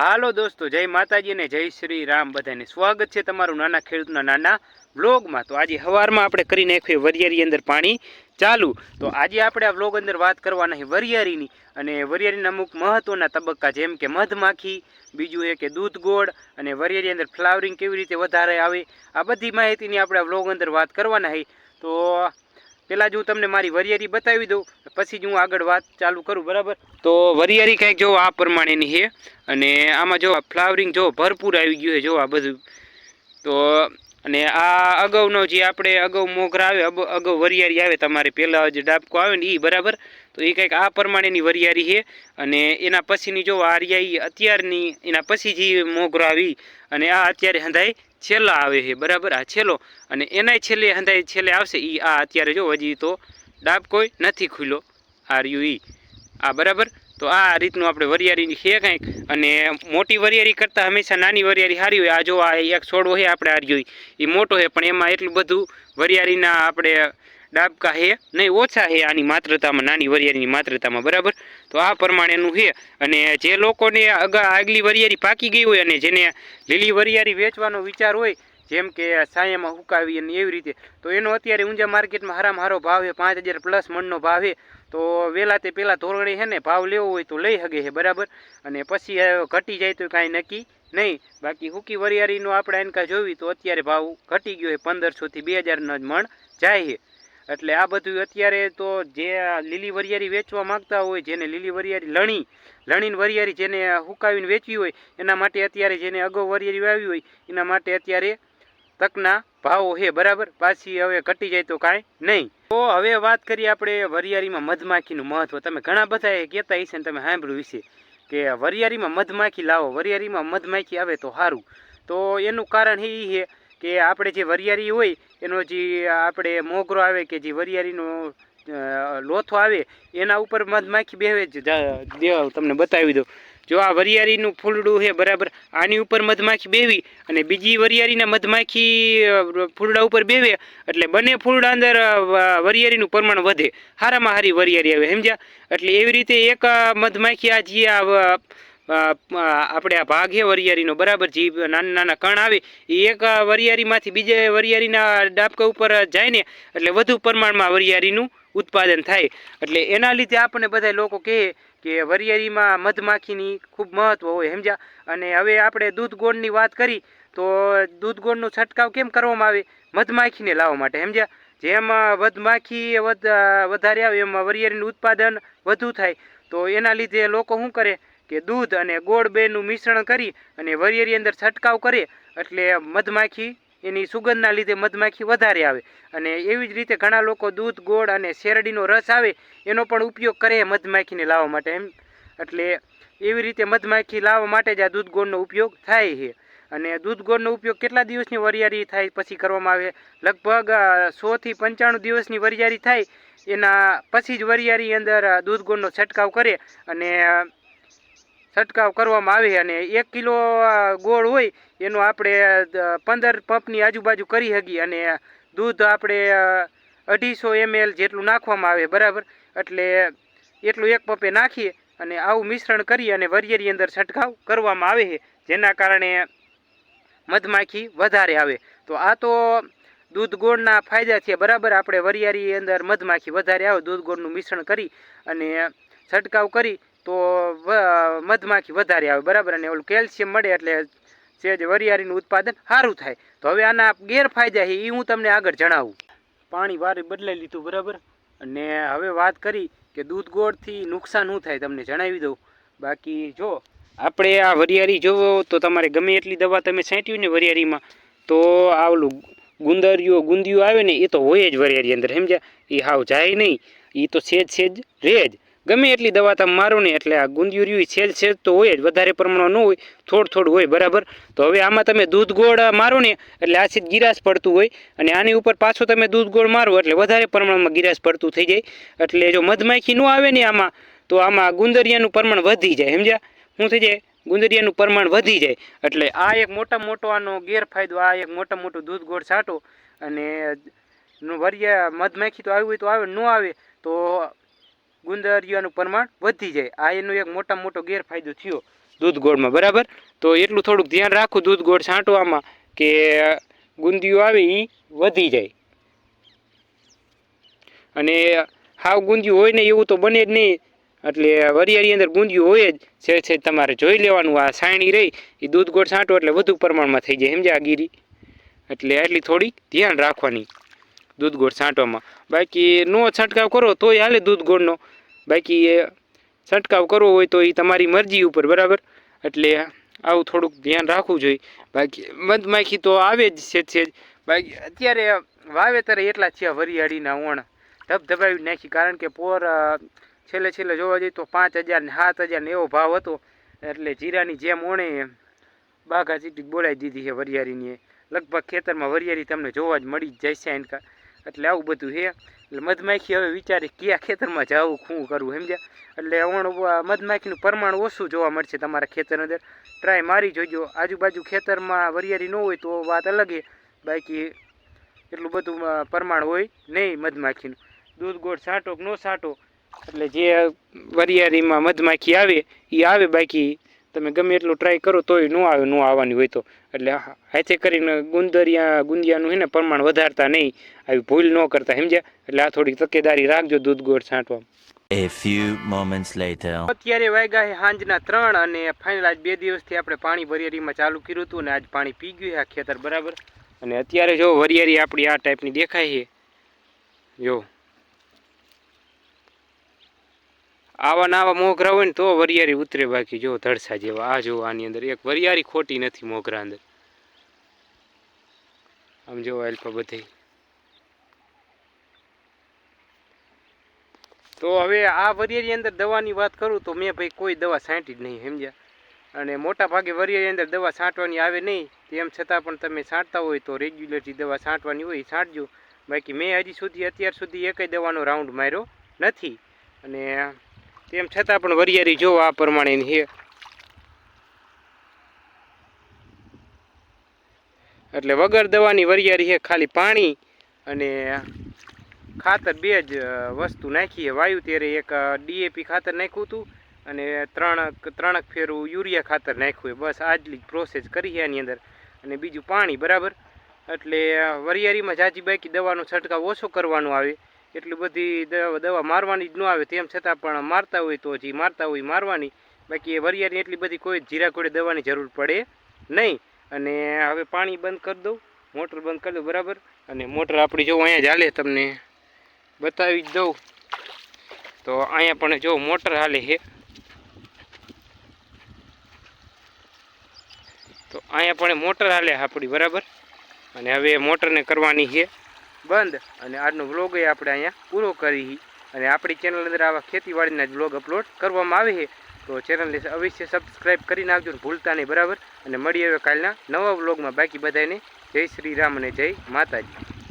હાલો દોસ્તો, જય માતાજી અને જય શ્રી રામ બધાને. સ્વાગત છે તમારું નાના ખેડૂતના નાના વ્લોગમાં. તો આજે સવારમાં આપણે કરી નાખ્યું વરિયારી અંદર પાણી ચાલુ. તો આજે આપણે આ વ્લોગ અંદર વાત કરવાના છે વરિયારીની અને વરિયારીના અમુક મહત્ત્વના તબક્કા, જેમ કે મધમાખી, બીજું એ કે દૂધ ગોળ અને વરિયારી અંદર ફ્લાવરિંગ કેવી રીતે વધારે આવે, આ બધી માહિતીની આપણે આ વ્લોગ અંદર વાત કરવાના છે. તો પહેલાં જ હું તમને મારી વરિયારી બતાવી દઉં, પછી જ હું આગળ વાત ચાલુ કરું, બરાબર? તો વરિયારી કંઈક જો આ પ્રમાણેની છે. અને આમાં જો ફ્લાવરિંગ જો ભરપૂર આવી ગયું છે, જો આ બધું. તો, અને આ અગાઉનો જે આપણે અગાઉ મોગરા આવે અગાઉ વરિયારી આવે, તમારે પહેલાં જે ડાબકો આવે ને એ બરાબર? તો એ કંઈક આ પ્રમાણેની વરિયારી છે. અને એના પછીની જો આ અત્યારની, એના પછી જે મોગરો આવી, અને આ અત્યારે હંધાઈ છેલ્લા આવે છે, બરાબર? આ છેલ્લો. અને એનાય છેલ્લે હંધાઈ છેલ્લે આવશે. એ આ અત્યારે જો હજી તો ડાબ કોઈ નથી ખુલ્લો. R U E. આ બરાબર? તો આ રીતનું આપણે વરિયાળીની છે કંઈક. અને મોટી વરિયાળી કરતાં હંમેશા નાની વરિયાળી સારી હોય. આ જો આ એક છોડવો છે, આપણે આ રહ્યો એ મોટો છે, પણ એમાં એટલું બધું વરિયાળીના આપણે ડાબકા હે, નહીં, ઓછા હે, આની માત્રતામાં, નાની વરિયાળીની માત્રતામાં, બરાબર? તો આ પ્રમાણેનું છે અને જે લોકોને આગલી વરિયાળી પાકી ગઈ હોય અને જેને લીલી વરિયાળી વેચવાનો વિચાર હોય, જેમ કે સાયામાં હુકાવી અને એવી રીતે, તો એનો અત્યારે ઊંઝા માર્કેટમાં હારામાં હારો ભાવ છે, પાંચ હજાર પ્લસ મણનો ભાવ છે. તો વહેલા તે પહેલાં ધોરણે છે ને, ભાવ લેવો હોય તો લઈ શકે છે, બરાબર? અને પછી ઘટી જાય તો કાંઈ નક્કી નહીં. બાકી હુકી વરિયાળીનો આપણે એનકા જોવી તો અત્યારે ભાવ ઘટી ગયો છે, પંદરસોથી બે હજારનો જ મણ જાય છે. એટલે આ બધું અત્યારે તો જે લીલી વરિયાળી વેચવા માંગતા હોય, જેને લીલી વરિયાળી લણી, લણીને વરિયાળી જેને હુકાવીને વેચવી હોય, એના માટે અત્યારે જેને અગાઉ વરિયાળી વાવી હોય, એના માટે અત્યારે તકના ભાવો છે, બરાબર? પાછી હવે ઘટી જાય તો કાંઈ નહીં. તો હવે વાત કરીએ આપણે વરિયાળીમાં મધમાખીનું મહત્વ. તમે ઘણા બધા એ કહેતા હશે ને તમે સાંભળ્યું હશે કે વરિયાળીમાં મધમાખી લાવો, વરિયાળીમાં મધમાખી આવે તો સારું. તો એનું કારણ એ છે કે આપણે જે વરિયાળી હોય, એનો જે આપણે મોગરો આવે કે જે વરિયાળીનો લોથો આવે, એના ઉપર મધમાખી બેહવે જ. તમને બતાવી દઉં. જો આ વરિયાળીનું ફૂલડું છે બરાબર, આની ઉપર મધમાખી બેવી અને બીજી વરિયાળીના મધમાખી ફૂલડા ઉપર બેવે એટલે બંને ફૂલડા અંદર વરિયાળીનું પ્રમાણ વધે. સારામાં હારી વરિયાળી આવે, સમજ્યા? એટલે એવી રીતે એક મધમાખી આ જે આ આપણે આ ભાગ છે વરિયાળીનો બરાબર જે નાના નાના કણ આવે, એ એક વરિયાળીમાંથી બીજે વરિયાળીના ડાબકા ઉપર જાય ને, એટલે વધુ પ્રમાણમાં વરિયાળીનું ઉત્પાદન થાય. એટલે એના લીધે આપણને બધા લોકો કહે કે વરિયાળીમાં મધમાખીની ખૂબ મહત્ત્વ હોય, સમજ્યા? અને હવે આપણે દૂધ ગોળની વાત કરી, તો દૂધ ગોળનો છંટકાવ કેમ કરવામાં આવે? મધમાખીને લાવવા માટે, સમજ્યા? જેમ મધમાખી વધ વધારે આવે, એમાં વરિયાળીનું ઉત્પાદન વધુ થાય. તો એના લીધે લોકો શું કરે? કે દૂધ અને ગોળ બેનું મિશ્રણ કરી અને વરિયાળી અંદર છંટકાવ કરે એટલે મધમાખી એની સુગંધના લીધે મધમાખી વધારે આવે. અને એવી જ રીતે ઘણા લોકો દૂધ, ગોળ અને શેરડીનો રસ આવે, એનો પણ ઉપયોગ કરે મધમાખીને લાવવા માટે એમ. એટલે એવી રીતે મધમાખી લાવવા માટે જ આ દૂધ, ગોળનો ઉપયોગ થાય છે. અને દૂધ, ગોળનો ઉપયોગ કેટલા દિવસની વરિયાળી થાય પછી કરવામાં આવે? લગભગ સોથી પંચાણું દિવસની વરિયાળી થાય, એના પછી જ વરિયાળી અંદર દૂધ, ગોળનો છંટકાવ કરે અને છંટકાવ કરવામાં આવે અને એક કિલો ગોળ હોય એનો આપણે પંદર પંપની આજુબાજુ કરી શકીએ અને દૂધ આપણે અઢીસો એમએલ જેટલું નાખવામાં આવે, બરાબર? એટલે એટલું એક પંપે નાખીએ અને આવું મિશ્રણ કરી અને વરિયાળી અંદર છંટકાવ કરવામાં આવે છે, જેના કારણે મધમાખી વધારે આવે. તો આ તો દૂધ ગોળના ફાયદા છે, બરાબર? આપણે વરિયાળી અંદર મધમાખી વધારે આવે, દૂધ ગોળનું મિશ્રણ કરી અને છંટકાવ કરી તો મધમાખી વધારે આવે, બરાબર? અને ઓલું કેલ્શિયમ મળે એટલે સેજ વરિયાળીનું ઉત્પાદન સારું થાય. તો હવે આના ગેરફાયદા છે એ હું તમને આગળ જણાવું. પાણી વારે બદલાઈ લીધું, બરાબર? અને હવે વાત કરી કે દૂધ ગોળથી નુકસાન શું થાય, તમને જણાવી દઉં. બાકી જો, આપણે આ વરિયાળી જોવો તો તમારે ગમે એટલી દવા તમે છાંટ્યું ને વરિયાળીમાં, તો આ ઓલું ગુંદરિયો ગુંદિયું આવે ને, એ તો હોય જ વરિયાળી અંદર, સમજ્યા? એ હાવ જાય નહીં. એ તો સેજ સેજ રહે જ. ગમે એટલી દવા તમે મારો ને એટલે આ ગુંદિયું છેલ સેજ તો હોય જ, વધારે પ્રમાણમાં ન હોય, થોડું થોડું હોય, બરાબર? તો હવે આમાં તમે દૂધ ગોળ મારો ને એટલે આ ગિરાસ પડતું હોય અને આની ઉપર પાછો તમે દૂધ ગોળ મારો એટલે વધારે પ્રમાણમાં ગિરાસ પડતું થઈ જાય. એટલે જો મધમાખી ન આવે ને આમાં, તો આમાં ગુંદરિયાનું પ્રમાણ વધી જાય, સમજ્યા? શું થઈ જાય? ગુંદરિયાનું પ્રમાણ વધી જાય. એટલે આ એક મોટા મોટો આનો ગેરફાયદો, આ એક મોટા મોટું દૂધ ગોળ છાંટો અને વરિયા મધમાખી તો આવી હોય તો આવે, ન આવે, તો ગુંદરિયાનું પ્રમાણ વધી જાય. આ એનો એક મોટા મોટો ગેરફાયદો થયો દૂધ ગોળમાં, બરાબર? તો એટલું થોડુંક ધ્યાન રાખવું દૂધ ગોળ છાંટવામાં કે ગુંદિયું આવે એ વધી જાય. અને હાવ ગુંદિયું હોય ને એવું તો બને જ નહીં. એટલે વરિયાળી અંદર ગુંદિયું હોય જ છે છે તમારે જોઈ લેવાનું. આ સાયણી રહી એ દૂધ ગોળ છાંટો એટલે વધુ પ્રમાણમાં થઈ જાય. સમજ્યા ગીરી? એટલે એટલી થોડી ધ્યાન રાખવાની. દૂધ ગોળ છાંટવામાં. બાકી નો છંટકાવ કરો, તોય હાલે દૂધ ગોળનો. બાકી એ છંટકાવ કરવો હોય તો એ તમારી મરજી ઉપર, બરાબર? એટલે આવું થોડુંક ધ્યાન રાખવું જોઈએ. બાકી મધમાખી તો આવે જ છે છે જ. બાકી અત્યારે વાવેતર એટલા છે વરિયાળીના ઓણ ધબધબાવી નાખી, કારણ કે પોર છેલ્લે છેલ્લે જોવા જઈએ તો પાંચ હજાર ને સાત હજાર ને એવો ભાવ હતો. એટલે જીરાની જેમ ઓણે બાઘા ચીટી બોલાવી દીધી છે વરિયાળીની. લગભગ ખેતરમાં વરિયાળી તમને જોવા જ મળી જ છે એનકા. એટલે આવું બધું છે. એટલે મધમાખી હવે વિચારી કયા ખેતરમાં જવું, શું કરવું, સમજ્યા? એટલે ઓણ મધમાખીનું પ્રમાણ ઓછું જોવા મળશે તમારા ખેતર અંદર. ટ્રાય મારી જોજો. આજુબાજુ ખેતરમાં વરિયાળી ન હોય તો વાત અલગ છે. બાકી એટલું બધું પ્રમાણ હોય નહીં મધમાખીનું. દૂધ ગોળ છાંટો કે ન છાંટો? એટલે જે વરિયાળીમાં મધમાખી આવે એ આવે બાકી તમે ગમે એટલું ટ્રાય કરો તોય ન આવે ન આવવાની હોય તો. એટલે હાથે કરીને ગુંદરિયા ગુંદિયાનું હે ને પ્રમાણ વધારતા નહીં. આવી ભૂલ ન કરતા સમજ્યા? એટલે આ થોડી તકેદારી રાખજો દૂધ ગોળ છાંટવા A few moments later. અત્યારે વાગ્યા છે સાંજના ત્રણ અને ફાઇનલ આજ બે દિવસથી આપણે પાણી વરિયારીમાં ચાલુ કર્યું હતું અને આજ પાણી પી ગયું છે આ ખેતર બરાબર. અને અત્યારે જો વરિયાળી આપણી આ ટાઈપની દેખાય છે જો. આવા નાવા મોગરા હોય ને તો વરિયારી ઉતરે બાકી. જો ધડસા જેવા, આ જો આની અંદર. એક વરિયાળી ખોટી નથી મોગરા અંદર. આમ જો અલ્પા બધે. તો હવે આ વરિયાળી અંદર દવાની વાત કરું તો મેં ભાઈ કોઈ દવા છાંટી જ નહીં, સમજ્યા? અને મોટા ભાગે વરિયાળી અંદર દવા છાંટવાની આવે નહીં તેમ છતાં પણ તમે છાંટતા હોય તો રેગ્યુલરથી દવા છાંટવાની હોય છાંટજો. બાકી મેં હજી સુધી, અત્યાર સુધી એકય દવાનો રાઉન્ડ માર્યો નથી. અને તેમ છતાં પણ વરિયાળી જો આ પ્રમાણેની છે. એટલે વગર દવાની વરિયાળી છે, ખાલી પાણી અને ખાતર બે જ વસ્તુ નાખી છે. વાયુ ત્યારે એક ડીએપી ખાતર નાખ્યું હતું અને ત્રણ ત્રણક ફેરું યુરિયા ખાતર નાખ્યું બસ આટલી પ્રોસેસ કરી એની અંદર અને બીજું પાણી, બરાબર? એટલે વરિયારીમાં જાજી બાકી દવાનો છંટકાવ ઓછો કરવાનો આવે. એટલી બધી દવા મારવાની જ ન આવે તેમ છતાં પણ મારતા હોય તો હજી મારતા હોય મારવાની. બાકી એ વરિયાળી એટલી બધી કોઈ જીરા કોડે દવાની જરૂર પડે નહીં. અને હવે પાણી બંધ કરી દઉં. મોટર બંધ કરી દઉં, બરાબર? અને મોટર આપણી જો અહીંયા જ હાલે તમને બતાવી જ દઉં. તો અહીંયા પણ જો મોટર હાલે છે. તો અહીંયા પણ મોટર હાલે આપણી, બરાબર? અને હવે મોટરને કરવાની છે. બંધ. અને આજનો વ્લોગ એ આપણે અહીંયા પૂરો કરી અને આપણી ચેનલ અંદર આવા ખેતીવાડીના જ વ્લોગ અપલોડ કરવામાં આવે છે. તો ચેનલને અવશ્ય સબસ્ક્રાઈબ કરી નાખજો ભૂલતા નહીં, બરાબર? અને મળીએ હવે કાલના નવા વ્લોગમાં બાકી બધાને જય શ્રી રામ અને જય માતાજી.